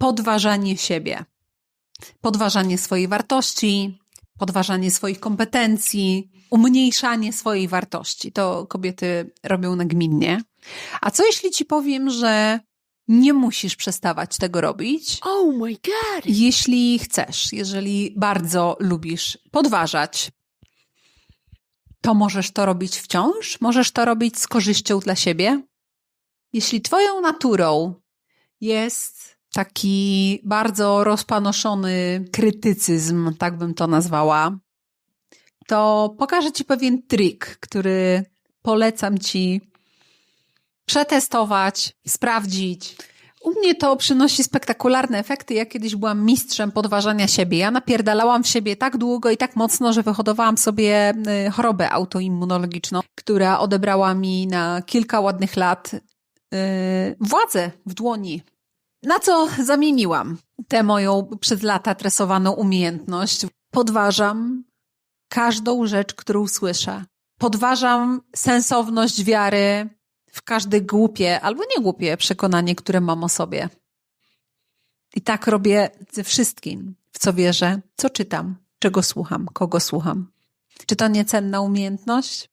podważanie siebie. Podważanie swojej wartości, podważanie swoich kompetencji, umniejszanie swojej wartości. To kobiety robią nagminnie. A co jeśli ci powiem, że nie musisz przestawać tego robić? Oh my god! Jeśli chcesz, jeżeli bardzo lubisz podważać, to możesz to robić wciąż, możesz to robić z korzyścią dla siebie. Jeśli Twoją naturą jest taki bardzo rozpanoszony krytycyzm, tak bym to nazwała, to pokażę Ci pewien trik, który polecam Ci przetestować, sprawdzić. U mnie to przynosi spektakularne efekty. Ja kiedyś byłam mistrzem podważania siebie. Ja napierdalałam w siebie tak długo i tak mocno, że wyhodowałam sobie y, chorobę autoimmunologiczną, która odebrała mi na kilka ładnych lat yy, władzę w dłoni. Na co zamieniłam tę moją przez lata tresowaną umiejętność? Podważam każdą rzecz, którą słyszę. Podważam sensowność wiary w każde głupie albo nie głupie przekonanie, które mam o sobie. I tak robię ze wszystkim, w co wierzę, co czytam, czego słucham, kogo słucham. Czy to niecenna umiejętność?